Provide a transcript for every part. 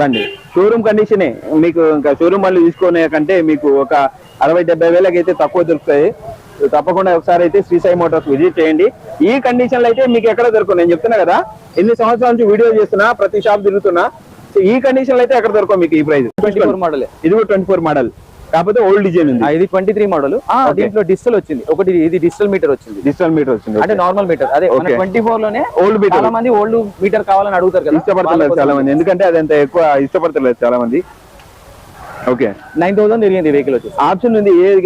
బండి. షోరూమ్ కండిషనే. మీకు ఇంకా షోరూమ్ బండ్లు తీసుకునే కంటే మీకు ఒక అరవై డెబ్బై వేలకి అయితే తక్కువ దొరుకుతాయి. తప్పకుండా ఒకసారి అయితే శ్రీ సాయి మోటార్స్ విజిట్ చేయండి. ఈ కండిషన్లో అయితే మీకు ఎక్కడ దొరకదు నేను చెప్తున్నా కదా ఎన్ని సంవత్సరాల నుంచి వీడియో చేస్తున్నా ప్రతి షాప్ తిరుగుతున్నా. సో ఈ కండిషన్లో అయితే ఎక్కడ దొరకవు మీకు ఈ ప్రైస్? Twenty four model. ఇది కూడా ట్వంటీ ఫోర్ మోడల్. కాకపోతే ఓల్డ్ డిజైన్ ఉంది. ఇది ట్వంటీ త్రీ మోడల్. దీంట్లో డిజిటల్ వచ్చింది. ఒకటి ఇది డిజిటల్ మీటర్ వచ్చింది. డిజిటల్ మీటర్ వచ్చింది అంటే నార్మల్ మీటర్ అదే. ట్వంటీ ఫోర్లోనే ఓల్డ్ మీటర్ చాలా మంది ఓల్డ్ మీటర్ కావాలని అడుగుతారు కదా. ఇష్టపడతలేదు చాలా మంది ఎందుకంటే అది అంత ఎక్కువ ఇష్టపడతలేదు చాలా మంది ఓకే నైన్ థౌసండ్ తిరిగింది వెహికల్ వచ్చేసి. ఆప్షన్ ఉంది. ఏది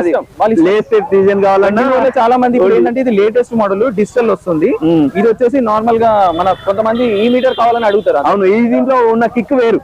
ఇష్టం. లేటెస్ట్ డిజైన్ కావాలన్నా 24 లో చాలా మంది ఏంటంటే ఇది లేటెస్ట్ మోడల్ డిజిటల్ వస్తుంది. ఉమ్. ఇది వచ్చేసి నార్మల్గా మన కొంతమంది ఈ మీటర్ కావాలని అడుగుతారు. అవును ఈ దీంట్లో ఉన్న కిక్ వేరు.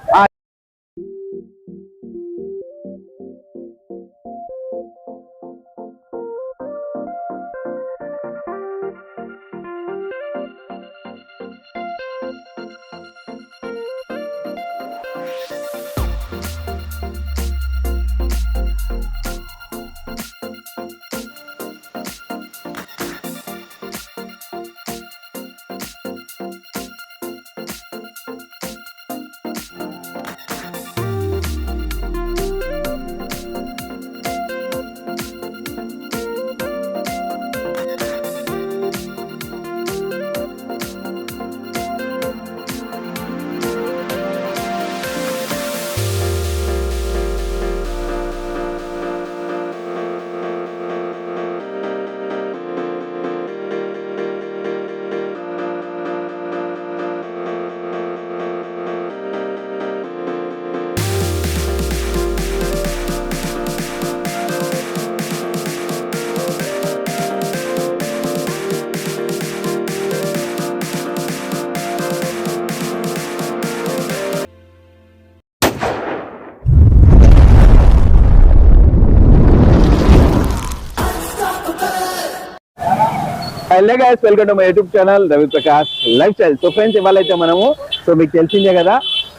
Hello guys welcome to my YouTube channel Ravi Prakash lifestyle so friends ఇవాళైతే మనము సో మీకు తెలిసిందే కదా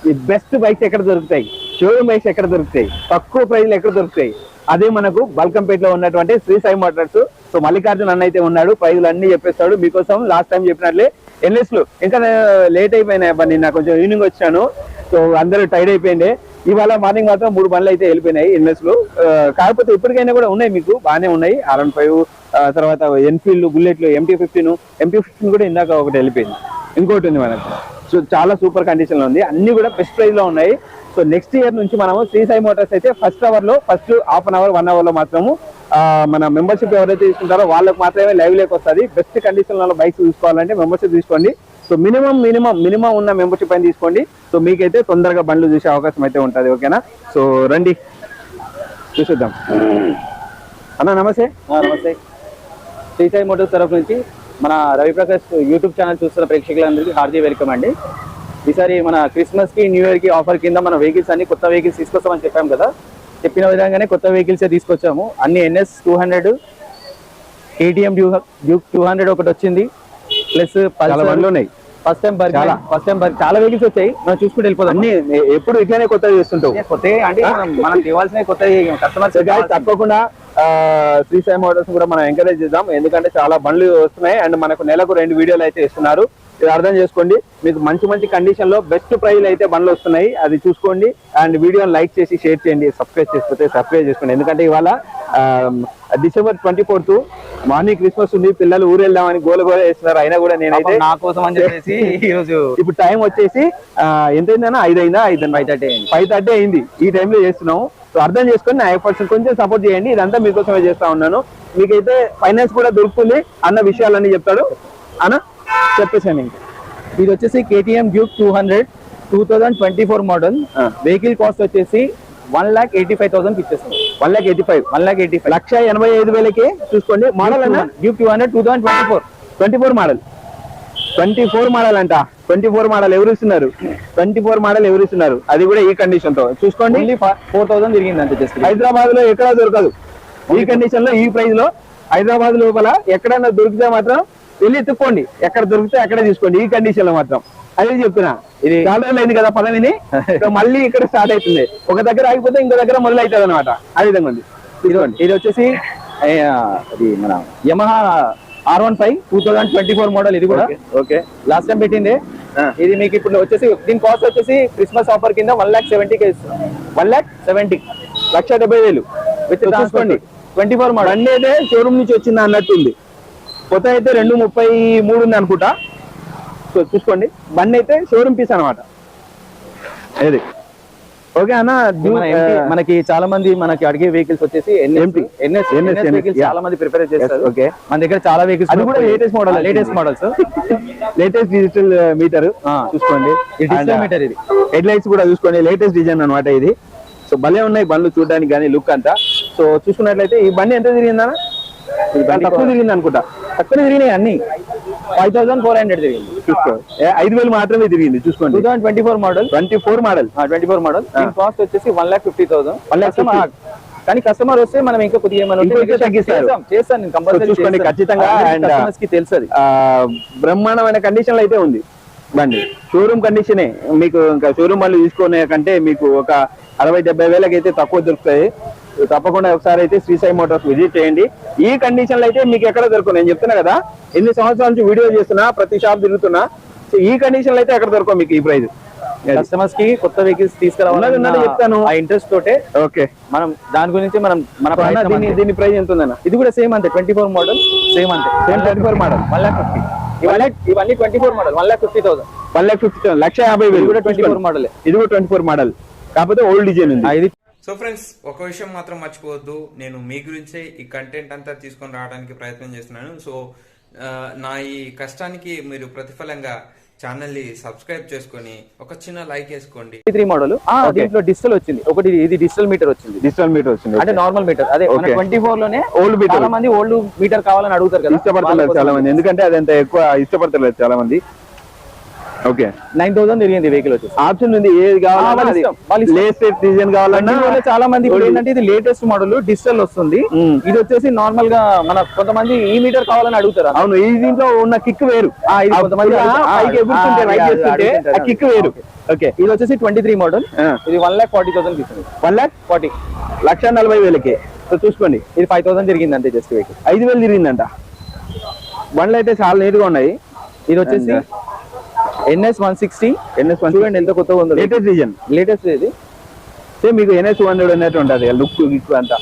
ఈ బెస్ట్ బైక్స్ ఎక్కడ దొరుకుతాయి? షోరూమ్ బైక్స్ ఎక్కడ దొరుకుతాయి? తక్కువ ప్రైజ్లు ఎక్కడ దొరుకుతాయి? అదే మనకు బల్కంపేటలో ఉన్నటువంటి శ్రీ సాయి మోటార్స్ సో మల్లికార్జున్ అన్న అయితే ఉన్నాడు ప్రైజులు అన్ని చెప్పేస్తాడు. మీకోసం లాస్ట్ టైం చెప్పినట్లే ఎన్ఎస్లు ఇంకా లేట్ అయిపోయినాయి అబ్బా నిన్న కొంచెం ఈవినింగ్ వచ్చాను. సో అందరూ టైర్డ్ అయిపోయింది ఇవాళ మార్నింగ్ మాత్రం మూడు బండ్లు అయితే వెళ్ళిపోయినాయి ఇన్వెస్ట్లు కాకపోతే ఇప్పటికైనా కూడా ఉన్నాయి మీకు బాగానే ఉన్నాయి. ఆర్ఎన్ ఫైవ్ తర్వాత ఎన్ఫీల్డ్ బుల్లెట్లు ఎంటీ ఫిఫ్టీన్ ఎంటీ ఫిఫ్టీన్ కూడా ఇందాక ఒకటి వెళ్ళిపోయింది. ఇంకోటి ఉంది మనకు. సో చాలా సూపర్ కండిషన్లో ఉంది. అన్ని కూడా బెస్ట్ ప్రైస్లో ఉన్నాయి. సో నెక్స్ట్ ఇయర్ నుంచి మనము శ్రీ సాయి మోటార్స్ అయితే ఫస్ట్ అవర్లో first half an hour one అవర్లో మాత్రము మన మెంబర్షిప్ ఎవరైతే తీసుకుంటారో వాళ్ళకి మాత్రమే లైవ్ లేక వస్తుంది. బెస్ట్ కండిషన్లో బైక్స్ తీసుకోవాలంటే మెంబర్షిప్ తీసుకోండి. సో మినిమం మినిమం మినిమం ఉన్న మెంబర్షిప్ అని తీసుకోండి. సో మీకైతే తొందరగా బండ్లు చూసే అవకాశం అయితే ఉంటుంది ఓకేనా? సో రండి. చూసిద్దాం. అన్న నమస్తే. నమస్తే. శ్రీసాయి మోటార్స్ తరఫు నుంచి మన రవిప్రకాష్ యూట్యూబ్ ఛానల్ చూస్తున్న ప్రేక్షకులందరికీ హార్దీ వెల్కమ్ అండి. ఈసారి మన క్రిస్మస్కి న్యూ ఇయర్కి ఆఫర్ కింద మన వెహికల్స్ అన్ని కొత్త వెహికల్స్ తీసుకొస్తామని చెప్పాం కదా. చెప్పిన విధంగానే కొత్త వెహికల్సే తీసుకొచ్చాము. అన్ని NS two hundred KTM Duke two hundred ఒకటి వచ్చింది. ప్లస్ చాలా బండ్లు ఉన్నాయి. ఫస్ట్ టైం చాలా. ఫస్ట్ టైం చాలా వెహికల్స్ వచ్చాయి. మనం చూసుకుంటూ వెళ్ళిపోదాం. అన్ని ఎప్పుడు ఇట్లానే కొత్తగా చేస్తుంటావు. కొత్త అంటే మనం తేవాల్సిన కొత్త కస్టమర్స్ తప్పకుండా శ్రీ సాయి మోటార్స్ కూడా మనం ఎంకరేజ్ చేద్దాం. ఎందుకంటే చాలా బండ్లు వస్తున్నాయి. అండ్ మనకు నెలకు రెండు వీడియోలు అయితే ఇస్తున్నారు. ఇది అర్థం చేసుకోండి. మీకు మంచి మంచి కండిషన్లో బెస్ట్ ప్రైస్ అయితే బండ్లు వస్తున్నాయి. అది చూసుకోండి. అండ్ వీడియోని లైక్ చేసి షేర్ చేయండి. సబ్స్క్రైబ్ చేసుకుంటే సబ్స్క్రైబ్ చేసుకోండి. ఎందుకంటే ఇవాళ December twenty fourth morning Christmas ఉంది. పిల్లలు ఊరు వెళ్దామని గోల గోల వేస్తున్నారు అయినా కూడా నేనైతే నా కోసం అని చెప్పేసి ఈ రోజు ఇప్పుడు టైం వచ్చేసి ఎంత అయిందన్నా ఐదు అయిందా ఐదు ఫైవ్ థర్టీ అయింది. ఫైవ్ థర్టీ అయింది. ఈ టైంలో చేస్తున్నాం సో అర్థం చేసుకొని నా ఎఫర్ట్స్ కొంచెం సపోర్ట్ చేయండి. ఇదంతా మీకోసమే చేస్తా ఉన్నాను. మీకైతే ఫైనాన్స్ కూడా దొరుకుతుంది. అన్న విషయాలన్నీ చెప్తాడు. అన్న? చెప్పేసాను ఇంకా. ఇది వచ్చేసి KTM Duke two hundred two thousand twenty four model. Vehicle cost వచ్చేసి one lakh eighty five thousand ఇచ్చేస్తుంది one lakh eighty five one lakh eighty five లక్ష ఎనభై ఐదు వేలకి చూసుకోండి. మోడల్ అన్న? Duke two hundred two thousand twenty four twenty four model twenty four model అంట. Twenty four model ఎవరు ఇస్తున్నారు? ట్వంటీ ఫోర్ మోడల్ ఎవరు ఇస్తున్నారు? అది కూడా ఈ కండిషన్తో. చూసుకోండి. ఫోర్ థౌసండ్ తిరిగింది అంతే జస్ట్ హైదరాబాద్లో ఎక్కడా దొరకదు. ఈ కండిషన్లో ఈ ప్రైస్లో హైదరాబాద్ లోపల ఎక్కడైనా దొరికితే మాత్రం వెళ్ళి ఎత్తుక్కోండి. ఎక్కడ దొరికితే అక్కడే తీసుకోండి. ఈ కండిషన్లో మాత్రం. అదే చెప్తున్నా. ఇది చాలా రోజులు అయింది కదా పదం విని సో మళ్ళీ ఇక్కడ స్టార్ట్ అవుతుంది. ఒక దగ్గర ఆగిపోతే ఇంకో దగ్గర మొదలు అవుతుంది అనమాట ఆ విధంగా ఉంది. ఇది ఇది వచ్చేసి అది మన Yamaha R one five two thousand twenty four model ఇది కూడా. ఓకే లాస్ట్ టైం పెట్టింది. ఇది మీకు ఇప్పుడు వచ్చేసి దీని కాస్ట్ వచ్చేసి క్రిస్మస్ ఆఫర్ కింద వన్ లాక్ సెవెంటీకి ఇస్తాం. వన్ ల్యాక్ సెవెంటీ లక్ష డెబ్బై వేలు. విత్ ట్వంటీ ఫోర్ మోడల్ బండి అయితే షోరూమ్ నుంచి వచ్చింది అన్నట్టుంది. కొత్త అయితే రెండు ముప్పై మూడు ఉంది అనుకుంటా. సో చూసుకోండి. బండి అయితే షోరూమ్ పీస్ అనమాట ఓకే అన్న MT మనకి చాలా మంది మనకి అడిగే వెహికల్స్ వచ్చేసి. చాలా మంది ప్రిపేర్ చేస్తారు. ఓకే మన దగ్గర చాలా వెహికల్స్ అది కూడా latest model latest models latest digital meter చూసుకోండి. మీటర్ ఇది. హెడ్ లైట్స్ కూడా చూసుకోండి. లేటెస్ట్ డిజైన్ అన్నమాట ఇది. సో భలే ఉన్నాయి బండ్లు చూడడానికి కానీ లుక్ అంతా. సో చూసుకున్నట్లయితే ఈ బండి ఎంత తిరిగిందన్న? బండి తక్కువ తిరిగింది అనుకుంటా. తక్కువ తిరిగినాయి అన్ని. ఫైవ్ థౌసండ్ ఫోర్ హండ్రెడ్ తిరిగింది. చూసుకో. ఐదు వేలు మాత్రమే తిరిగింది టూ చూసుకోండి thousand twenty four model twenty four model twenty four model cost వచ్చేసి వన్ లాక్ ఫిఫ్టీ థౌసండ్. కానీ కస్టమర్ వస్తే మనం ఇంకా కొద్దిగా ఏమైనా తగ్గిస్తారు. చేస్తాను నేను కంపల్సరీ చూసుకోండి, ఖచ్చితంగా and, కస్టమర్స్కి బ్రహ్మాండమైన కండిషన్లో అయితే ఉంది బండి. షోరూమ్ కండిషనే మీకు ఇంకా షోరూమ్ వాళ్ళు తీసుకునే కంటే మీకు ఒక అరవై డెబ్బై వేలకి అయితే తక్కువ దొరుకుతాయి. తప్పకుండా ఒకసారి అయితే శ్రీసాయి మోటార్స్ విజిట్ చేయండి. ఈ కండిషన్లో అయితే మీకు ఎక్కడ దొరకదు నేను చెప్తున్నా కదా ఎన్ని సంవత్సరాల నుంచి వీడియో చేస్తున్నా ప్రతి షాప్ తిరుగుతున్నా సో ఈ కండిషన్ అయితే ఎక్కడ దొరకవు మీకు ఈ ప్రైస్ కస్టమర్స్కి కొత్త వెహికల్స్ తీసుకురావాలి చెప్తాను. ఆ ఇంట్రెస్ట్ తోటే ఓకే. మనం దాని గురించి మనం మన దీని. దీని ప్రైస్ ఎంత ఉందన్న ఇది కూడా సేమ్ అంతే ట్వంటీ ఫోర్ మోడల్ సేమ్ అంతే same twenty four model one lakh fifty ఇవన్నీ ఇవన్నీ twenty four model one lakh fifty thousand one lakh fifty లక్ష యాభై వేలు. కూడా ట్వంటీ ఫోర్ మోడల్ ఇది కూడా ట్వంటీ ఫోర్ మోడల్ కాకపోతే ఓల్డ్ డిజైన్ ఉంది. ఇది సో ఫ్రెండ్స్ ఒక విషయం మాత్రం మర్చిపోవద్దు. నేను మీ గురించే ఈ కంటెంట్ అంతా తీసుకొని రావడానికి ప్రయత్నం చేస్తున్నాను. సో నా ఈ కష్టానికి మీరు ప్రతిఫలంగా ఛానల్ని సబ్స్క్రైబ్ చేసుకొని ఒక చిన్న లైక్ వేసుకోండి. Three model. దీంట్లో డిజిటల్ వచ్చింది. ఒకటి ఇది డిజిటల్ మీటర్ వచ్చింది. డిజిటల్ మీటర్ వచ్చింది. అంటే నార్మల్ మీటర్ అదే. ట్వంటీ ఫోర్లోనే Old meter. చాలా మంది ఓల్డ్ మీటర్ కావాలని అడుగుతారు కదా. ఇష్టపడతలేదు చాలా మంది ఎందుకంటే అది అంత ఎక్కువ ఇష్టపడతలేదు చాలా మంది ఓకే. నైన్ థౌసండ్ తిరిగింది వెహికల్ వచ్చేసి. ఆప్షన్ ఉంది. ఏది ఇష్టం. లేటెస్ట్ డిజైన్ కావాలన్నా దీనివల్ల చాలా మంది ఇప్పుడు ఏంటంటే ఇది లేటెస్ట్ మోడల్ డిజిటల్ వస్తుంది. మ్మ్. ఇది వచ్చేసి నార్మల్గా మన కొంతమంది ఈ మీటర్ కావాలని అడుగుతారు? అవును ఈ దీంట్లో ఉన్న కిక్ వేరు. కొంతమంది కిక్ వేరు. ఓకే ఇది వచ్చేసి ట్వంటీ త్రీ మోడల్. ఇది వన్ లాక్ ఫార్టీ థౌసండ్ ఇస్తుంది వన్ లాక్ ఫార్టీ లక్ష నలభై వేలకి. సో చూసుకోండి. ఇది ఫైవ్ థౌసండ్ తిరిగింది అంతే జస్ట్ వెహికల్ ఐదు వేలు తిరిగిందంట. బండ్లు అయితే చాలా నీట్గా ఉన్నాయి. ఇది వచ్చేసి ఎన్ఎస్ వన్ సిక్స్టీ ఎన్ఎస్ చూడండి ఎంత కొత్తగా ఉందో. లేటెస్ట్ డిజైన్ లేటెస్ట్ ఇది? సేమ్ మీకు ఎన్ఎస్ టూ హండ్రెడ్ ఉన్నట్టు ఉంటుంది లుక్ గిక్ అంతా.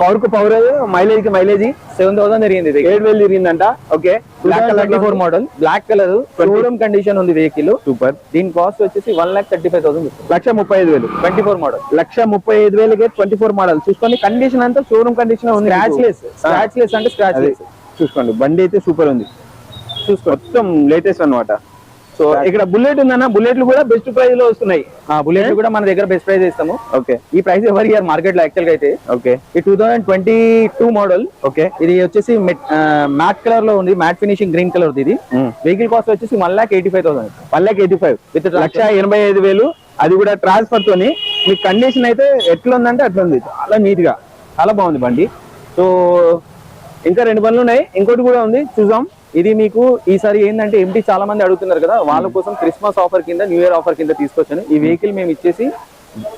పవర్కు పవర్ మైలేజ్కి మైలేజ్ సెవెన్ థౌసండ్ తిరిగింది ఏడు వేలు తిరిగిందంట. Okay black twenty four colour model black colour showroom condition ఉంది వెహికల్ సూపర్ దీని కాస్ట్ వచ్చేసి one lakh thirty five thousand లక్ష ముప్పై ఐదు వేలు. ట్వంటీ ఫోర్ మోడల్ లక్ష ముప్పై ఐదు వేలకి ట్వంటీ ఫోర్ మోడల్ చూసుకోండి కండిషన్ అంతా షోరూమ్ కండిషన్ ఉంది స్క్రాచ్. లెస్ స్క్రాచ్ లెస్ అంటే స్క్రాచ్ లెస్ చూసుకోండి బండి అయితే సూపర్ ఉంది. చూసుకో మొత్తం లేటెస్ట్ అన్నమాట. సో ఇక్కడ బుల్లెట్ ఉందన్న బుల్లెట్లు కూడా బెస్ట్ ప్రైస్లో వస్తున్నాయి. బుల్లెట్ కూడా మన దగ్గర బెస్ట్ ప్రైస్ ఇస్తాము. ఓకే ఈ ప్రైస్ ఎవరి ఇయర్ మార్కెట్లో యాక్చువల్గా అయితే. ఓకే ఈ two thousand twenty two model okay ఇది వచ్చేసి మ్యాట్ కలర్లో ఉంది. మ్యాట్ ఫినిషింగ్ గ్రీన్ కలర్ ఇది. వెహికల్ కాస్ట్ వచ్చేసి one lakh eighty five thousand one lakh eighty five With లక్ష ఎనభై ఐదు వేలు. అది కూడా ట్రాన్స్ఫర్ తోని మీ కండిషన్ అయితే ఎట్లా ఉందంటే అట్లా ఉంది చాలా నీట్గా చాలా బాగుంది బండి. సో ఇంకా రెండు బండ్లు ఉన్నాయి. ఇంకోటి కూడా ఉంది. చూద్దాం. ఇది మీకు ఈసారి ఏంటంటే ఎంటీ చాలా మంది అడుగుతున్నారు కదా వాళ్ళ కోసం క్రిస్మస్ ఆఫర్ కింద న్యూ ఇయర్ ఆఫర్ కింద తీసుకొచ్చాను. ఈ వెహికల్ మేము ఇచ్చేసి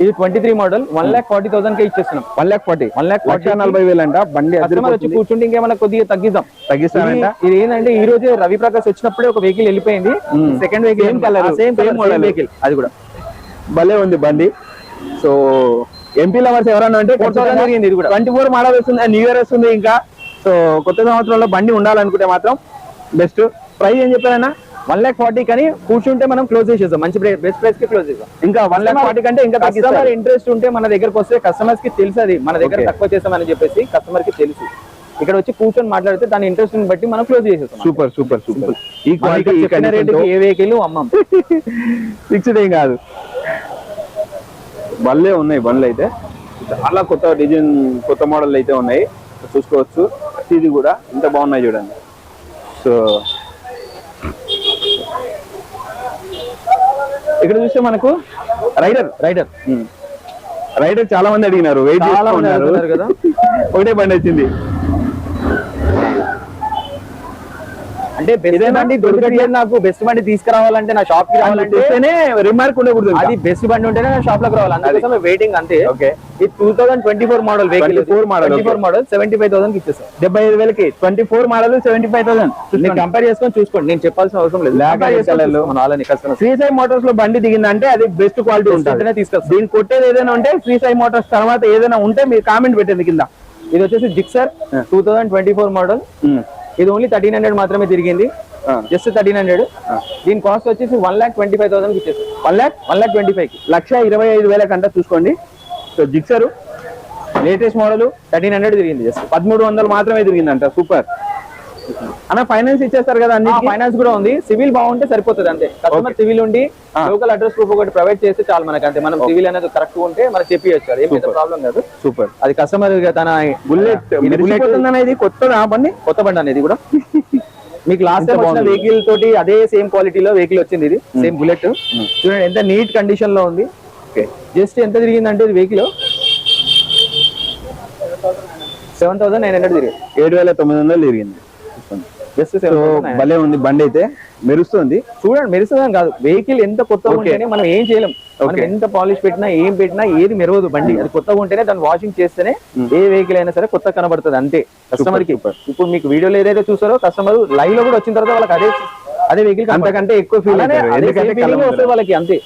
ఇది twenty three model one lakh forty thousand కే ఇచ్చేస్తున్నాం. One lakh forty one lakh లక్ష నలభై వేలు అంట బండి వచ్చి. కూర్చుంటే ఇంకేమైనా కొద్దిగా తగ్గిద్దాం. తగ్గిస్తారంట. ఇది- ఏంటంటే ఈ రోజే రవి ప్రకాష్ వచ్చినప్పుడే ఒక వెహికల్ వెళ్ళిపోయింది. Second vehicle same model. Vehicle అది కూడా. భలే ఉంది బండి. సో ఎంపీ లవర్స్ ఎవరన్నా అంటే 4000 జరిగింది ఇది కూడా. ట్వంటీ ఫోర్ మోడల్ వస్తుంది న్యూ ఇయర్ వస్తుంది ఇంకా. సో కొత్త సంవత్సరంలో బండి ఉండాలనుకుంటే మాత్రం బెస్ట్ ప్రైస్ ఏం చెప్పారన్నా? వన్ లాక్ ఫార్టీ కానీ కూర్చుంటే మనం క్లోజ్ చేసేద్దాం. మంచి బెస్ట్ ప్రైస్కి క్లోజ్ చేద్దాం ఇంకా వన్ లాక్ ఫార్టీ కంటే ఇంకా కస్టమర్ ఇంట్రెస్ట్ ఉంటే మన దగ్గరకు వస్తే కస్టమర్స్కి తెలుసు అది మన దగ్గర. తక్కువ చేస్తామని చెప్పేసి కస్టమర్కి తెలుసు. ఇక్కడ వచ్చి కూర్చొని మాట్లాడితే దాని ఇంట్రెస్ట్ బట్టి మనం క్లోజ్ చేసేస్తాం సూపర్ సూపర్ సూపర్ ఈ క్వాలిటీ ఏ వెహికల్ అమ్మం. ఫిక్స్డ్ ఏం కాదు. బండ్లే ఉన్నాయి బండ్లు అయితే. చాలా కొత్త డిజైన్ కొత్త మోడల్ అయితే ఉన్నాయి. చూసుకోవచ్చు. ఇది కూడా ఇంత బాగున్నాయి చూడండి. సో ఇక్కడ చూస్తే మనకు రైడర్ రైడర్. రైడర్ చాలా మంది అడిగినారు వెయిట్ చాలా మంది అడుగుతున్నారు కదా. ఒకటే బండి వచ్చింది. అంటే బెస్ట్? బండి దొరకట్లేదు నాకు బెస్ట్ బండి తీసుకురావాలంటే నా షాప్కి రావాలంటే తెస్తేనే రిమార్క్ ఉండకూడదు. అది బెస్ట్ బండి ఉంటేనే నా షాప్లోకి రావాలి వెయిటింగ్ అంతే. ఓకే. ఇది two thousand twenty four model vehicle 24 model, twenty four model seventy five thousand ఇచ్చేస్తాం డెబ్బై ఐదు వేలకి twenty four model seventy five thousand మీరు కంపేర్ చేసుకొని చూసుకోండి. నేను చెప్పాల్సిన అవసరం లేదు. శ్రీ సాయి మోటార్స్లో బండి దిగిందంటే అది బెస్ట్ క్వాలిటీ ఉంటుంది. ఉంటేనే తీసుకొస్తాం. దీన్ని కొట్టేది ఏదైనా ఉంటే శ్రీ సాయి మోటార్స్ తర్వాత ఏదైనా ఉంటే మీరు కామెంట్ పెట్టండి కింద. ఇది వచ్చేసి Gixxer two thousand twenty four model ఇది ఓన్లీ థర్టీన్ హండ్రెడ్ మాత్రమే తిరిగింది. జస్ట్ థర్టీన్ హండ్రెడ్ దీని కాస్ట్ వచ్చేసి one lakh twenty five thousand ఇచ్చేసి one lakh one lakh twenty ఫైవ్కి. లక్ష ఇరవై ఐదు వేల కంట చూసుకోండి. So Gixxer latest model thirteen hundred తిరిగింది. జస్ట్ పదమూడు వందలు మాత్రమే తిరిగిందంట. సూపర్ అన్న ఫైనాన్స్ ఇచ్చేస్తారు కదా అన్ని ఫైనాన్స్ కూడా ఉంది. సివిల్ బాగుంటే సరిపోతుంది అంతే. కస్టమర్ సివిల్ ఉండి లోకల్ అడ్రస్ ప్రూఫ్ ఒకటి ప్రొవైడ్ చేస్తే చాలు మనకి అంతే. మనం సివిల్ అనేది కరెక్ట్ ఉంటే మనకి చెప్పియచ్చు ఏం ప్రాబ్లం కాదు సూపర్ అది కస్టమర్ తన బుల్లెట్ బుల్లెట్ ఇది కొత్తదా బండి కొత్త బండి అనేది కూడా. మీకు లాస్ట్ టైం వచ్చిన. వెహికల్ తోటి అదే సేమ్ క్వాలిటీలో వెహికల్ వచ్చింది ఇది సేమ్ బుల్లెట్ చూడండి ఎంత నీట్ కండిషన్లో ఉంది. జస్ట్ ఎంత తిరిగిందంటే ఇది vehicle seven thousand nine hundred తిరిగి ఏడు వేల తొమ్మిది వందలు తిరిగింది. జస్ట్ భలే ఉంది బండి అయితే. మెరుస్తుంది. చూడండి మెరుస్తుందని కాదు. వెహికల్ ఎంత కొత్తగా. ఉంటేనే మనం ఏం చేయలేం. ఎంత పాలిష్ పెట్టినా ఏం పెట్టినా ఏది మెరవదు బండి. అది కొత్తగా ఉంటేనే దాన్ని వాషింగ్ చేస్తేనే ఏ వెహికల్ అయినా సరే కొత్త కనబడుతుంది అంతే. కస్టమర్కి. ఇప్పుడు మీకు వీడియోలో ఏదైతే చూసారో కస్టమర్ లైవ్లో కూడా వచ్చిన తర్వాత వాళ్ళకి అదే అదే వెహికల్ అంతకంటే ఎక్కువ ఫీల్ వాళ్ళకి అంతే.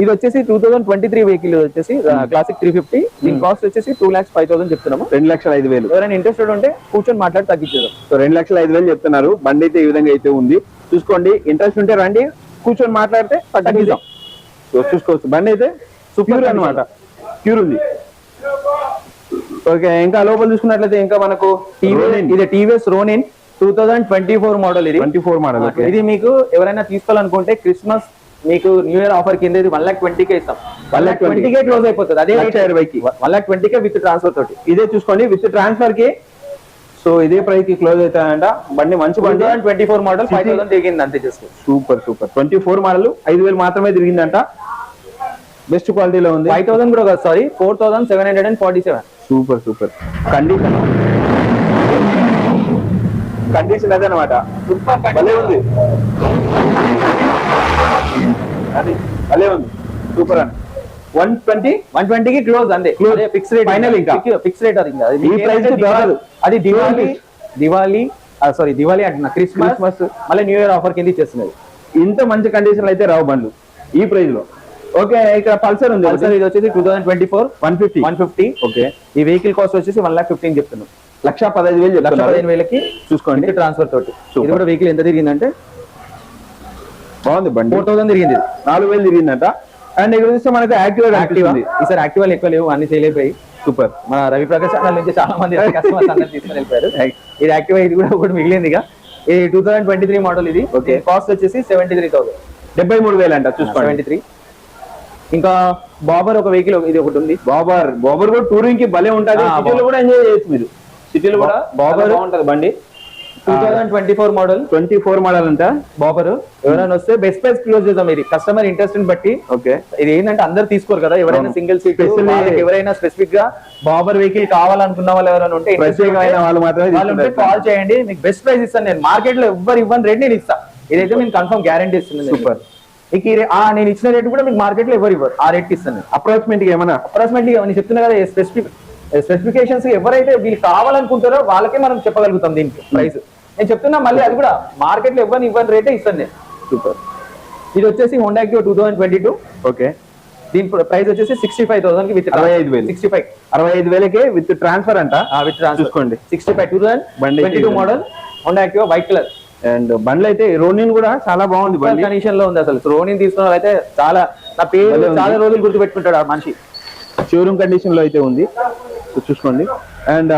ఇది వచ్చేసి two thousand twenty three vehicle వచ్చేసి క్లాసిక్ త్రీ ఫిఫ్టీ దీని కాస్ట్ వచ్చేసి టూ లాక్స్ ఫైవ్ థౌసండ్ చెప్తున్నాము. రెండు లక్షల ఐదు వేలు. ఎవరైనా ఇంట్రెస్టెడ్ ఉంటే కూర్చొని మాట్లాడి తగ్గించేదాం సో రెండు లక్షల ఐదు వేలు చెప్తున్నారు. బండి అయితే ఈ విధంగా అయితే ఉంది. చూసుకోండి. ఇంట్రెస్ట్ ఉంటే రండి. కూర్చొని మాట్లాడితే తగ్గిద్దాం చూసుకోవచ్చు. బండి అయితే సూపర్ అన్నమాట. ప్యూర్ ఉంది. ఓకే ఇంకా లోపల చూసుకున్నట్లయితే ఇంకా మనకు ఇది TVS Ronin two thousand twenty four model ఇది. ట్వంటీ ఫోర్ మోడల్ ఇది మీకు ఎవరైనా తీసుకోవాలనుకుంటే క్రిస్మస్ మీకు న్యూ ఇయర్ ఆఫర్ కింద ఇది వన్ లాక్ ట్వంటీ కే ఇస్తాం. One lakh 1,20,000 twenty k close అయిపోతుంది. అదే ఇరవైకి. One lakh twenty k with transfer తోటి. ఇదే చూసుకోండి విత్ ట్రాన్స్ఫర్కి. సో ఇదే ప్రైస్కి క్లోజ్ అవుతాయంట బండి మంచి బండి. Twenty four model five thousand దిగింది అంతే just super super twenty four model ఐదు వేలు మాత్రమే తిరిగిందంట. బెస్ట్ క్వాలిటీలో ఉంది. ఫైవ్ థౌసండ్ కూడా కాదు sorry four thousand seven hundred and forty seven super super condition condition అదే అనమాట భలే ఉంది. అది భలే ఉంది. సూపర్ అని వన్ ట్వంటీ వన్ ట్వంటీకి క్లోజ్ అంతే. అదే ఫిక్స్ రేట్ ఇంకా. ఫిక్స్ రేట్ అది ఇంకా. అది ఈ. అది దివాళీ దివాళీ సారీ దివాళీ అంటున్నా. Christmas Christmas. మళ్ళీ న్యూ ఇయర్ ఆఫర్ కింద ఇచ్చేస్తున్నది. ఇంత మంచి కండిషన్ అయితే రావు బండ్లు ఈ ప్రైస్లో. ఓకే ఇక్కడ పల్సర్ ఉంది పల్సర్ ఇది వచ్చేసి two thousand twenty four one fifty one fifty okay ఈ వెహికల్ కాస్ట్ వచ్చేసి వన్ లాక్ ఫిఫ్టీన్ చెప్తున్నాం. లక్ష పదహైదు వేలు లక్ష పదిహేను వేలకి చూసుకోండి. ట్రాన్స్ఫర్ తోటి. ఇది కూడా వెహికల్ ఎంత తిరిగిందంటే బాగుంది బండి. ఫోర్ థౌసండ్ తిరిగింది. నాలుగు వేలు తిరిగిందంట. అండ్ ఇక్కడ చూస్తే మనకు యాక్టివ్ యాక్టివా ఈసారి యాక్టివా ఎక్కువ లేవు అన్ని సేల్ అయిపోయి సూపర్ మన రవి ప్రకాష్ ఛానల్ నుంచి చాలా మంది కస్టమర్స్ అందరూ తీసుకొని వెళ్ళిపోయారు. ఇది యాక్టివా ఇది కూడా ఒకటి మిగిలింది ఇక. ఇది two thousand twenty three model ఇది. Okay. కాస్ట్ వచ్చేసి సెవెంటీ త్రీ థౌసండ్ డెబ్బై మూడు వేలు అంట చూసుకోండి. సెవెంటీ త్రీ ఇంకా బాబర్ ఒక వెహికల్ ఇది ఒకటి ఉంది. బాబర్ బాబర్ కూడా టూరింగ్కి భలే ఉంటది. సిటీలో కూడా ఎంజాయ్ చేయొచ్చు మీరు. సిటీలో కూడా బాబర్ బాబర్ బాగుంటది బండి. Two thousand twenty four model twenty four model అంట బాబర్ ఎవరైనా వస్తే బెస్ట్ ప్రైస్ క్లోజ్ చేద్దాం ఇది. కస్టమర్ ఇంట్రెస్ట్ బట్టి. ఓకే ఇది ఏంటంటే అందరు తీసుకోరు కదా ఎవరైనా. సింగిల్ సీట్ ఎవరైనా స్పెసిఫిక్గా బాబర్ వెహికల్ కావాలనుకున్న వాళ్ళు ఎవరైనా ఉంటే వాళ్ళు మాత్రమే. కాల్ చేయండి. మీకు బెస్ట్ ప్రైస్ ఇస్తాను నేను. మార్కెట్లో ఎవ్వరు ఇవ్వని రేట్ నేను ఇస్తా. ఇదైతే నేను కన్ఫర్మ్ గ్యారంటీ ఇస్తున్నాను Super. మీకు ఈ రే- ఆ నేను ఇచ్చిన రేట్ కూడా మీకు మార్కెట్లో ఎవరు ఇవ్వరు. ఆ రేట్ ఇస్తాను అప్రాక్సిమేట్ ఏమన్నా? అప్రాక్సిమేట్లీ నేను చెప్తున్నా కదా స్పెసిఫిక్ స్పెసిఫికేషన్స్ ఎవరైతే వీళ్ళు కావాలనుకుంటారో వాళ్ళకే మనం చెప్పగలుగుతాం దీనికి ప్రైస్. నేను చెప్తున్నా మళ్ళీ అది కూడా మార్కెట్లో ఇవ్వని ఇవ్వని రేటే ఇస్తాను నేను. సూపర్. ఇది వచ్చేసి Honda active two thousand twenty two okay. దీని ప్రైస్ వచ్చేసి సిక్స్టీ ఫైవ్ థౌసండ్కి విత్ అరవై ఐదు వేలు. సిక్స్టీ ఫైవ్ అరవై ఐదు వేలకే విత్ ట్రాన్స్ఫర్ అంట? With transfer. చూసుకోండి. Sixty five two thousand twenty two model Honda active white colour and బండ్లు అయితే రోనిన్ కూడా చాలా బాగుంది బండి. కండిషన్లో ఉంది అసలు. రోనింగ్ తీసుకున్న అయితే చాలా నా పేరు. చాలా రోజులు గుర్తు పెట్టుకుంటాడు ఆ మనిషి. షోరూమ్ కండిషన్లో అయితే ఉంది. సో చూసుకోండి. అండ్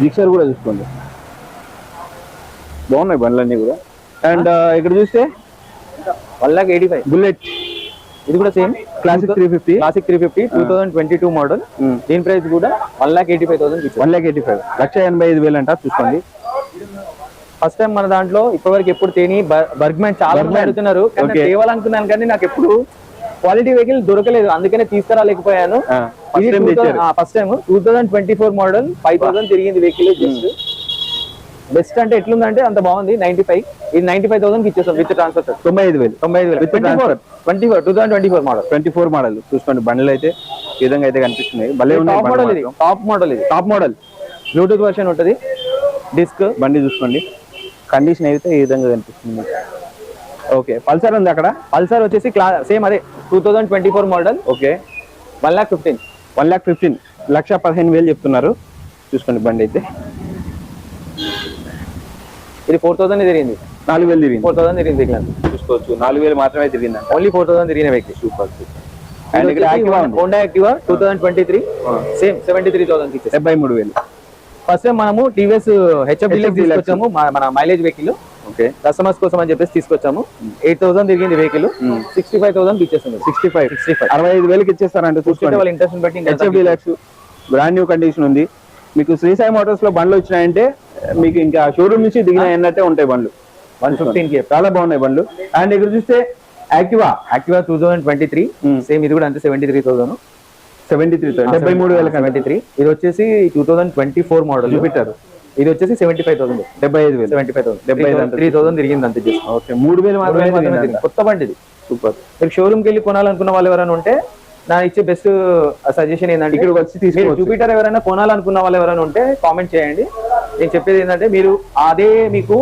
జిక్సర్ కూడా చూసుకోండి. బాగున్నాయి బండ్లన్నీ కూడా. అండ్ ఇక్కడ చూస్తే one lakh eighty five bullet ఇది కూడా same classic three fifty classic three fifty two thousand twenty two model దీని ప్రైస్ కూడా one lakh eighty five thousand one lakh eighty five లక్ష ఎనభై ఐదు వేలు అంట చూసుకోండి. ఫస్ట్ టైం మన దాంట్లో ఇప్పటివరకు ఎప్పుడు తేని బర్గ్మ్యాన్ చాలా. అడుగుతున్నారు. కానీ నేను Okay. తేవాలనుకున్నాను కానీ నాకు ఎప్పుడు క్వాలిటీ వెహికల్ దొరకలేదు. అందుకనే తీసుకురాలేకపోయాను. First time two thousand twenty four model five thousand తిరిగింది వెహికల్ జస్ట్ బెస్ట్ అంటే ఎట్లుందంటే అంత బాగుంది. నైన్టీ ఫైవ్ ఇది నైన్టీ ఫైవ్ థౌసండ్ ఇచ్చేస్తాం విత్ ట్రాన్స్ఫర్ సార్ తొంభై ఐదు వేలు. తొంభై ఐదు వేలు. With twenty four twenty four two thousand twenty four model twenty four model చూసుకోండి బండ్లు అయితే ఈ విధంగా అయితే కనిపిస్తున్నాయి. భలే టాప్ మోడల్ ఇది. టాప్ మోడల్ ఇది. టాప్ మోడల్ బ్లూటూత్ వర్షన్ ఉంటుంది. డిస్క్ బండి చూసుకోండి. కండిషన్ అయితే ఈ విధంగా కనిపిస్తుంది. ఓకే పల్సర్ ఉంది అక్కడ. పల్సర్ వచ్చేసి క్లా సేమ్ అదే. Two thousand twenty four model okay one lakh fifteen one lakh fifteen లక్ష పదిహేను వేలు చెప్తున్నారు. చూసుకోండి బండి అయితే. ఇది ఫోర్ థౌసండ్ తిరిగింది. నాలుగు వేలు తిరిగింది. ఫోర్ థౌసండ్ తిరిగింది వెహికల్ చూసుకోవచ్చు. నాలుగు వేలు మాత్రమే తిరిగింది ఓన్లీ ఫోర్ థౌసండ్ తిరిగిన వెహికల్. సూపర్ అండ్ ఇక్కడ Activa Honda Activa two thousand twenty three same seventy three thousand డెబ్బై మూడు వేలు. ఫస్ట్ మనము టీవీఎస్ హెచ్ఎఫ్. తీసుకొచ్చాము మన- మైలేజ్ వెహికల్ కస్టమర్స్ కోసం అని చెప్పేసి తీసుకొచ్చాము. ఎయిట్ థౌసండ్ తిరిగింది వెహికల్ సిక్స్టీ ఫైవ్ థౌసండ్ ఇచ్చేస్తుంది సిక్స్టీ ఫైవ్. Sixty five. అరవై ఐదు వేలకి ఇచ్చేస్తారంటే చూసుకుంటే వాళ్ళ ఇంట్రెస్ట్ బట్టి HF Deluxe brand new condition ఉంది. మీకు శ్రీసాయి మోటార్స్లో బండ్లు వచ్చినాయంటే మీకు ఇంకా షోరూమ్ నుంచి దిగినాయి అన్నట్టే ఉంటాయి బండ్లు. వన్ ఫిఫ్టీన్కి చాలా బాగున్నాయి బండ్లు. అండ్ ఇక్కడ చూస్తే Activa Activa two thousand twenty three. Same ఇది కూడా అంతే seventy three thousand seventy three డెబ్బై మూడు వేల సెవెంటీ త్రీ ఇది వచ్చేసి two thousand twenty four model Jupiter ఇది వచ్చేసి సెవెంటీ ఫైవ్ థౌసండ్ డెబ్బై ఐదు వేలు సెవెంటీ ఫైవ్ థౌసండ్ డెబ్బై ఐదు. త్రీ థౌసండ్ తిరిగింది అంతే. ఓకే మూడు వేలు మాత్రమే. కొత్త బండి ఇది సూపర్ మీరు షోరూమ్కి వెళ్ళి కొనాలనుకున్న వాళ్ళు ఎవరైనా ఉంటే నా ఇచ్చే బెస్ట్ సజెషన్ ఏంటంటే ఇక్కడికి వచ్చి తీసుకోవచ్చు. జూపిటర్ ఎవరైనా కొనాలనుకున్న వాళ్ళు ఎవరైనా ఉంటే కామెంట్ చేయండి నేను చెప్పేది ఏంటంటే మీరు అదే మీకు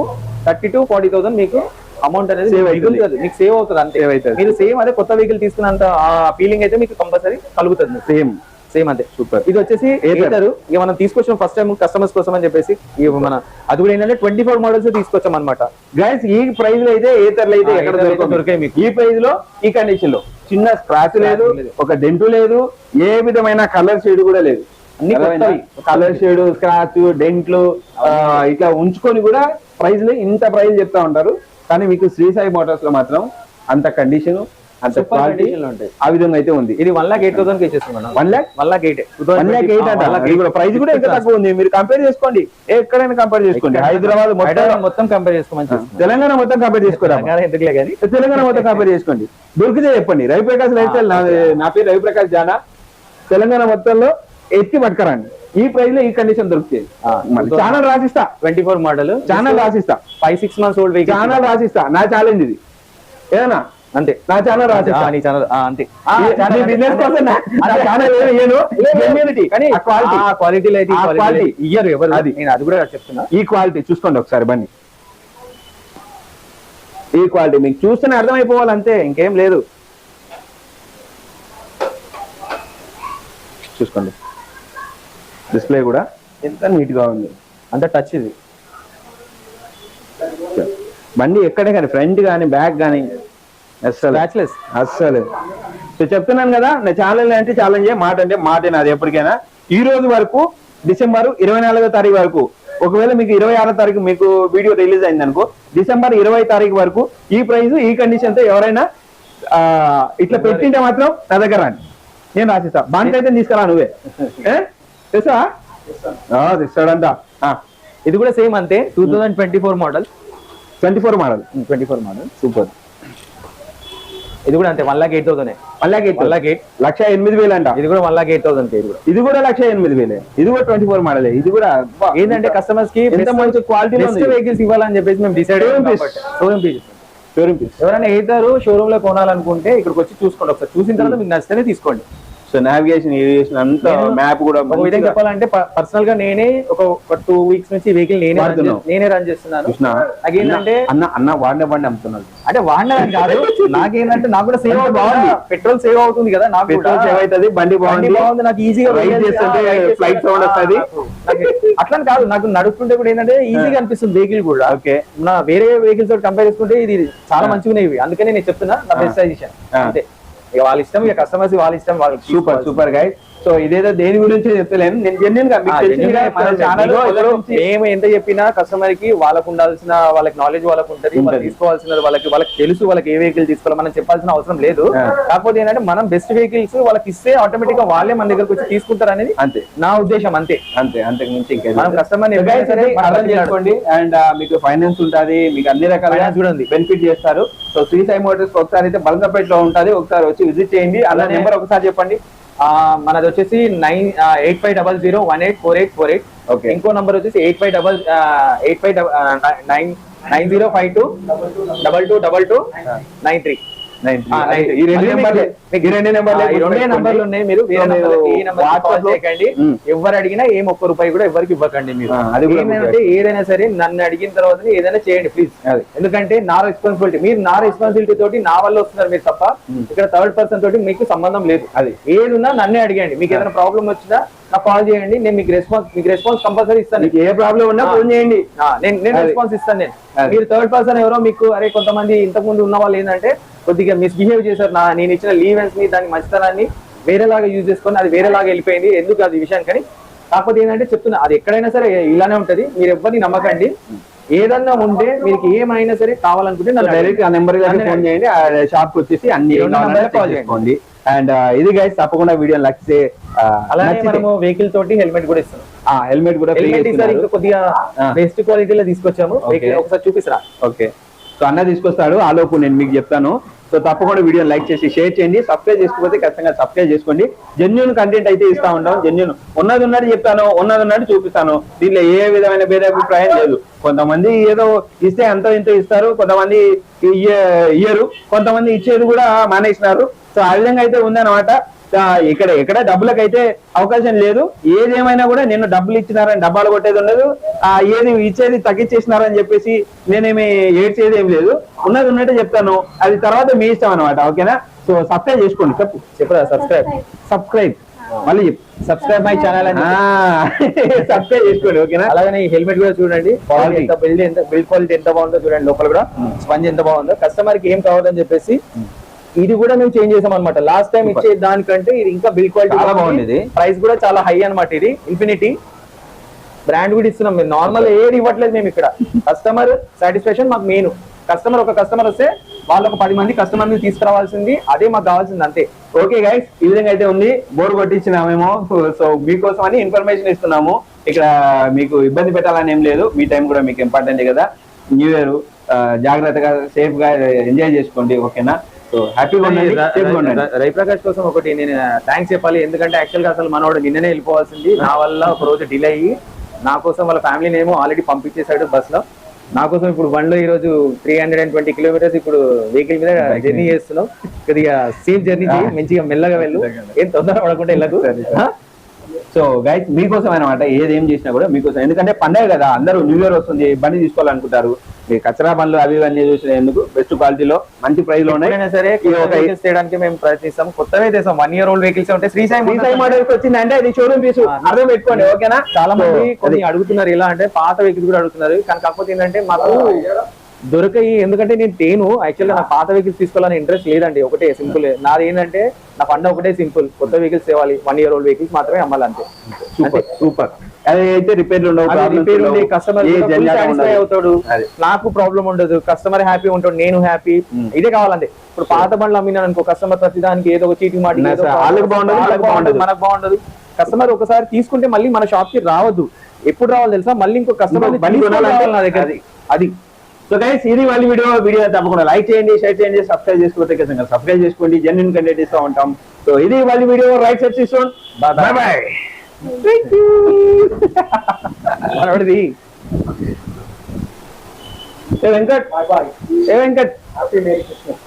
థర్టీ టు ఫార్టీ థౌసండ్ మీకు అమౌంట్ అనేది మిగులుతుంది. అవుతుంది. మీకు సేవ్ అవుతుంది అంతే. మీరు సేమ్ అదే కొత్త వెహికల్ తీసుకున్నంత ఆ ఫీలింగ్ అయితే మీకు కంపల్సరీ కలుగుతుంది. సేమ్ సేమ్ అంతే సూపర్. ఇది వచ్చేసి ఏతర్. ఇక మనం తీసుకొచ్చిన ఫస్ట్ టైం కస్టమర్స్ కోసం అని చెప్పేసి మన అది కూడా ఏంటంటే ట్వంటీ ఫోర్ మోడల్స్ తీసుకొచ్చాం అనమాట గైస్ ఈ ప్రైస్లో అయితే ఏతర్లు అయితే ఎక్కడ దొరికాయి మీకు. ఈ ప్రైస్లో ఈ కండిషన్లో. చిన్న స్క్రాచ్ లేదు. ఒక డెంటు లేదు ఏ విధమైన కలర్ షేడ్ కూడా లేదు. అన్ని. కలర్ షేడ్ స్క్రాచ్ డెంట్లు ఇట్లా ఉంచుకొని కూడా ప్రైస్లో ఇంత ప్రైస్ చెప్తా ఉంటారు. కానీ మీకు శ్రీ సాయి మోటార్స్లో మాత్రం అంత కండిషన్ అంత క్వాలిటీ. ఆ విధంగా అయితే ఉంది. ఇది వన్ లాక్ ఎయిట్ థౌసండ్ ఇచ్చేస్తున్నాం one lakh eight one eight అంట. ప్రైస్ కూడా ఇంకా తక్కువ ఉంది. మీరు కంపేర్ చేసుకోండి. ఎక్కడైనా కంపేర్ చేసుకోండి. హైదరాబాద్ మొత్తం మొత్తం కంపేర్ చేసుకోమని. తెలంగాణ మొత్తం కంపేర్ చేసుకోరా? తెలంగాణ మొత్తం కంపేర్ చేసుకోండి. దొరికితే చెప్పండి. రవిప్రకాష్ లైఫ్ స్టైల్ నా- పేరు రవిప్రకాష్ జానా. తెలంగాణ మొత్తంలో ఎత్తి పట్టుకరండి. ఈ ప్రైస్లో ఈ కండిషన్ దొరుకుతాయి ఛానల్ రాసిస్తా. Twenty four model channel రాసిస్తా five six months old channel రాసిస్తా. నా ఛాలెంజ్ ఇది. ఏదన్నా? అంతే. నా ఛానల్ రాసిస్తా నీ ఛానల్ అంతే. బిజినెస్ కోసం నా ఛానల్. కానీ ఆ క్వాలిటీలో అయితే. ఇయ్యరు ఎవరు? అది. నేను అది కూడా చెప్తున్నా. ఈ క్వాలిటీ చూసుకోండి ఒకసారి బండి ఈ క్వాలిటీ మీకు చూస్తేనే అర్థమైపోవాలి అంతే ఇంకేం లేదు. చూసుకోండి. డిస్ప్లే కూడా ఎంత నీట్గా ఉంది. అంత టచ్ ఇది. బండి ఎక్కడే కానీ ఫ్రంట్ కానీ బ్యాక్ కానీ అస్సలు. అస్సలు. సో చెప్తున్నాను కదా నా ఛాలెంజ్ అంటే ఛాలెంజ్ మాట అంటే మాటే నాది ఎప్పటికైనా. ఈ రోజు వరకు డిసెంబర్ ఇరవై నాలుగో తారీఖు వరకు ఒకవేళ మీకు ఇరవై ఆరో తారీఖు మీకు వీడియో రిలీజ్ అయింది అనుకో డిసెంబర్ ఇరవై తారీఖు వరకు ఈ ప్రైస్ ఈ కండిషన్తో ఎవరైనా ఇట్లా పెట్టింటే మాత్రం నా దగ్గర రండి. నేను రాసిస్తా. బండి అయితే తీసుకురా నువ్వే. ఆ, తెస్తాడంట ఇది కూడా సేమ్ అంతే. Two thousand twenty four model twenty four model twenty four model super ఇది కూడా అంతే వన్ లాక్ ఎయిట్ థౌసండ్ అలాగే వన్ లాక్ ఎయిట్ లక్ష ఎనిమిది వేలు అంట ఇది కూడా వన్ లాక్ ఎయిట్ థౌసండ్ ఇది కూడా. ఇది కూడా లక్ష ఎనిమిది వేలే. ఇది కూడా ట్వంటీ ఫోర్ మోడలే ఇది కూడా ఏంటంటే కస్టమర్స్కి ఎంత మంచి క్వాలిటీ వెహికల్స్ ఇవ్వాలని చెప్పేసి మేము decide. Showroom piece showroom piece ఎవరైనా ఏతారు షోరూమ్లో కొనాలనుకుంటే ఇక్కడికి వచ్చి చూసుకోండి. ఒకసారి చూసిన తర్వాత మీకు నచ్చితేనే తీసుకోండి. సో నావిగేషన్ ఇరిగేషన్ అంతా మ్యాప్ కూడా ఒక విధంగా చెప్పాలంటే పర్సనల్గా నేనే ఒక టూ వీక్స్ నుంచి వెహికల్ నేనే నేనే రన్ చేస్తున్నాను. అన్న అన్న వాడిన బండి అమ్ముతున్నాడు. అంటే వాడినదని కాదు నాకేంటంటే నాకు కూడా సేవ్ అంటే బాగుంది. పెట్రోల్ సేవ్ అవుతుంది కదా నాకు పెట్రోల్ సేవ్ అవుతుంది బండి బాగుంది. బాగుంది నాకు ఈజీగా Ride చేస్తుంటే flight sound వస్తది. అట్లా కాదు నాకు నడుపుతుంటే కూడా ఏంటంటే ఈజీగా అనిపిస్తుంది వెహికల్ కూడా. ఓకే. నా వేరే వెహికల్స్ తోటి కంపేర్ చేసుకుంటే ఇది చాలా మంచిగా ఇవి. అందుకనే నేను చెప్తున్నా నా బెస్ట్ సజెషన్. అంతే. ఇక వాళ్ళ ఇష్టం ఇక కస్టమర్స్ వాళ్ళ ఇష్టం వాళ్ళకి సూపర్ సూపర్ గైడ్ సో ఇదేదో దేని గురించి చెప్తలేను. నేను జెన్యున్గా మేము ఎంత చెప్పినా కస్టమర్కి వాళ్ళకు ఉండాల్సిన వాళ్ళకి నాలెడ్జ్ వాళ్ళకు ఉంటది. తీసుకోవాల్సినది వాళ్ళకి వాళ్ళకి తెలుసు వాళ్ళకి ఏ వెహికల్ తీసుకోవాలి మనం చెప్పాల్సిన అవసరం లేదు. కాకపోతే ఏంటంటే మనం బెస్ట్ వెహికల్స్ వాళ్ళకి ఇస్తే ఆటోమేటిక్గా వాళ్ళే మన దగ్గరకు వచ్చి తీసుకుంటారు అనేది అంతే. నా ఉద్దేశం అంతే. అంతే అంతకు మించి ఇంకేం మనం. కస్టమర్ అర్థం చేసుకోండి అండ్ మీకు ఫైనాన్స్ ఉంటది మీకు అన్ని Finance కూడా ఉంది. బెనిఫిట్ చేస్తారు సో శ్రీ సాయి మోటార్స్ ఒకసారి అయితే బల్కంపేట్లో ఉంటది. ఒకసారి వచ్చి విజిట్ చేయండి. అలా నెంబర్ ఒకసారి చెప్పండి. మనది వచ్చేసి nine eight five double zero one eight four eight four eight Okay. ఇంకో నంబర్ వచ్చేసి eight five double eight five nine nine zero five two double two double two nine three. ఈ రెండు మళ్ళీ నెంబర్లే. మీకు- ఈ రెండు నెంబర్లే ఉన్నాయి. మీరు చేయకండి. ఎవరు అడిగినా ఏం ఒక్క రూపాయి కూడా ఎవరికి ఇవ్వకండి మీరు. ఏంటంటే ఏదైనా సరే నన్ను అడిగిన తర్వాత ఏదైనా చేయండి ప్లీజ్. ఎందుకంటే నా రెస్పాన్సిబిలిటీ మీరు నా రెస్పాన్సిబిలిటీ తోటి నా వల్ల వస్తున్నారు మీరు తప్ప ఇక్కడ థర్డ్ పర్సన్ తోటి మీకు సంబంధం లేదు. అది. ఏదున్నా నన్నే అడిగండి. మీకు ఏదైనా ప్రాబ్లం వచ్చినా నాకు కాల్ చేయండి. నేను మీకు రెస్పాన్స్ మీకు రెస్పాన్స్ కంపల్సరీ ఇస్తాను. మీకు ఏ ప్రాబ్లం ఉన్నా ఫోన్ చేయండి. నేను నేను. రెస్పాన్స్ ఇస్తాను నేను. మీరు థర్డ్ పర్సన్ ఎవరో మీకు అరే కొంతమంది ఇంతకు ముందు ఉన్న వాళ్ళు ఏంటంటే కొద్దిగా మిస్బిహేవ్ చేశారు. నా నేను ఇచ్చిన లీవెన్స్ని దాని మంచితనాన్ని వేరేలాగా యూజ్ చేసుకొని అది వేరేలాగా వెళ్ళిపోయింది. ఎందుకు అది విషయం కానీ కాకపోతే ఏంటంటే చెప్తున్నా అది ఎక్కడైనా సరే ఇలానే ఉంటది. మీరు ఎవరిని నమ్మకండి. ఏదన్నా ఉంటే మీకు ఏమైనా సరే కావాలనుకుంటే నన్ను డైరెక్ట్ ఆ నెంబర్ ఫోన్ చేయండి. షాప్కి వచ్చేసి అన్ని కాల్. చేసుకోండి అండ్ ఇది గైస్ తప్పకుండా వీడియో నచ్చితే నచ్చితే మనము వెహికల్ తోటి హెల్మెట్ కూడా ఇస్తున్నాం ఆ హెల్మెట్ కూడా కొద్దిగా. బెస్ట్ క్వాలిటీలో తీసుకొచ్చాము. ఒకసారి చూపిస్తారా? ఓకే సో అన్న తీసుకొస్తాడు. ఆ లోపు నేను మీకు చెప్తాను. సో తప్పకుండా వీడియో లైక్ చేసి షేర్ చేయండి. సబ్స్క్రైబ్ చేసుకోకపోతే ఖచ్చితంగా సబ్స్క్రైబ్ చేసుకోండి. జెన్యున్ కంటెంట్ అయితే ఇస్తా ఉంటాం. జెన్యున్ ఉన్నది ఉన్నట్టు చెప్తాను ఉన్నది ఉన్నట్టు చూపిస్తాను. దీంట్లో ఏ విధమైన భేదాభిప్రాయం లేదు. కొంతమంది ఏదో ఇస్తే అంత ఇంత ఇస్తారు కొంతమంది ఇయ్యరు కొంతమంది ఇచ్చేది కూడా మానేసినారు. సో ఆ విధంగా అయితే ఉందన్నమాట. ఇక్కడ ఇక్కడ డబ్బులకు అయితే అవకాశం లేదు. ఏదేమైనా కూడా నేను డబ్బులు ఇచ్చినారని డబ్బాలు కొట్టేది ఉండదు. ఆ ఏది ఇచ్చేది తగ్గించేసినారని చెప్పేసి నేనేమి ఏడ్చేది ఏం లేదు. ఉన్నది ఉన్నట్టే చెప్తాను. అది తర్వాత మీ ఇష్టం అనమాట ఓకేనా? సో సబ్స్క్రైబ్ చేసుకోండి చెప్పు. చెప్పరా సబ్స్క్రైబ్ సబ్స్క్రైబ్ మళ్ళీ చెప్పు. సబ్స్క్రైబ్ మై ఛానల్ అని సబ్స్క్రైబ్ చేసుకోండి ఓకేనా? అలాగే ఈ హెల్మెట్ కూడా చూడండి. ఎంత బిల్డ్ ఎంత బిల్డ్ క్వాలిటీ ఎంత బాగుందో చూడండి లోపల కూడా. స్పంజ్ ఎంత బాగుందో. కస్టమర్కి ఏం కావాలని చెప్పేసి ఇది కూడా మేము చేంజ్ చేసాం అనమాట లాస్ట్ టైం ఇచ్చే దానికంటే ఇది ఇంకా బిల్డ్ క్వాలిటీ చాలా బాగుంది. ప్రైస్ కూడా చాలా హై అన్నమాట ఇది. ఇన్ఫినిటీ బ్రాండ్ కూడా ఇస్తున్నాం మేము. నార్మల్ ఏది ఇవ్వట్లేదు మేము ఇక్కడ. కస్టమర్ సాటిస్ఫాక్షన్ మాకు మెయిన్ కస్టమర్ ఒక కస్టమర్ వస్తే వాళ్ళు ఒక పది మంది కస్టమర్ని తీసుకురావాల్సింది అదే మాకు కావాల్సింది అంతే. ఓకే గైస్ ఈ విధంగా అయితే ఉంది. బోర్ కొట్టించినామేమో. సో మీకోసం అని ఇన్ఫర్మేషన్ ఇస్తున్నాము. ఇక్కడ మీకు ఇబ్బంది పెట్టాలని ఏం లేదు. మీ టైం కూడా మీకు ఇంపార్టెంట్ కదా. న్యూ ఇయర్ జాగ్రత్తగా సేఫ్గా ఎంజాయ్ చేసుకోండి ఓకేనా రవిప్రకాష్ కోసం ఒకటి నేను థ్యాంక్స్ చెప్పాలి. ఎందుకంటే యాక్చువల్గా అసలు మనోడు నిన్ననే వెళ్ళిపోవాల్సింది. నా వల్ల ఒక రోజు డిలే అయ్యి నా కోసం వాళ్ళ ఫ్యామిలీని ఏమో ఆల్రెడీ పంపించేశాడు బస్లో. నా కోసం ఇప్పుడు వన్లో ఈ రోజు three hundred and twenty kilometres ఇప్పుడు వెహికల్ మీద. జర్నీ చేస్తున్నాం కొద్దిగా సేఫ్ జర్నీ చేయి మంచిగా మెల్లగా వెళ్ళు. ఏం తొందర పడకుండా వెళ్ళకు? సో గైస్ మీకోసం అనమాట ఏది చేసినా కూడా మీకోసం. ఎందుకంటే పండగ కదా అందరూ న్యూ ఇయర్ వస్తుంది బండి తీసుకోవాలనుకుంటారు. మీ కచరా బండ్లు అవి ఇవన్నీ చూసిన ఎందుకు బెస్ట్ క్వాలిటీలో మంచి ప్రైస్లో ఉన్నాయి. సరే వెహికల్స్ చేయడానికి మేము ప్రయత్నిస్తాం. కొత్తవే చేస్తాం. వన్ ఇయర్ ఓల్డ్ వెహికల్స్ ఉంటే శ్రీ సాయి ఈ టైం మోడల్కి వచ్చిందంటే ఇది షోరూమ్ పీస్ అర్థం పెట్టుకోండి ఓకేనా? చాలా మంది కొన్ని అడుగుతున్నారు ఎలా అంటే పాత వెహికల్స్ కూడా అడుగుతున్నారు. కానీ కాకపోతే ఏంటంటే మాకు దొరకాయి ఎందుకంటే నేను తేను. యాక్చువల్గా నాకు పాత వెహికల్స్ తీసుకోవాలని ఇంట్రెస్ట్ లేదండి. ఒకటే సింపుల్ నాది ఏంటంటే నా పండ ఒకటే సింపుల్ కొత్త వెహికల్స్ తేవాలి. వన్ ఇయర్ ఓల్డ్ వెహికల్స్ మాత్రమే అమ్మాలి అంతే. సూపర్ సూపర్ అది అయితే రిపేర్లు రిపేర్ కస్టమర్. అవుతాడు. నాకు ప్రాబ్లం ఉండదు. కస్టమర్ హ్యాపీ ఉంటాడు నేను హ్యాపీ ఇదే కావాలంటే ఇప్పుడు పాత బండ్లు అమ్మినాను అనుకో కస్టమర్ ప్రతి దానికి ఏదో ఒక చీటింగ్ మాట నా వాళ్ళకి బాగుండదు, మనకు బాగుండదు. కస్టమర్ ఒకసారి తీసుకుంటే మళ్ళీ మన షాప్కి రావద్దు. ఎప్పుడు రావాలి తెలుసా? మళ్ళీ ఇంకో కస్టమర్ నా అది. సో గైస్ ఇది వాళ్ళ వీడియో వీడియో తప్పకుండా లైక్ చేయండి షేర్ చేయండి సబ్స్క్రైబ్ చేసుకోతే ఖచ్చితంగా సబ్స్క్రైబ్ చేసుకోండి జెన్యున్ కంటెంట్ ఇస్తూ ఉంటాం. సో ఇది వాళ్ళ video right side bye. Bye bye మనోడిది ఏ వెంకట్? ఏ వెంకట్? Happy merry Christmas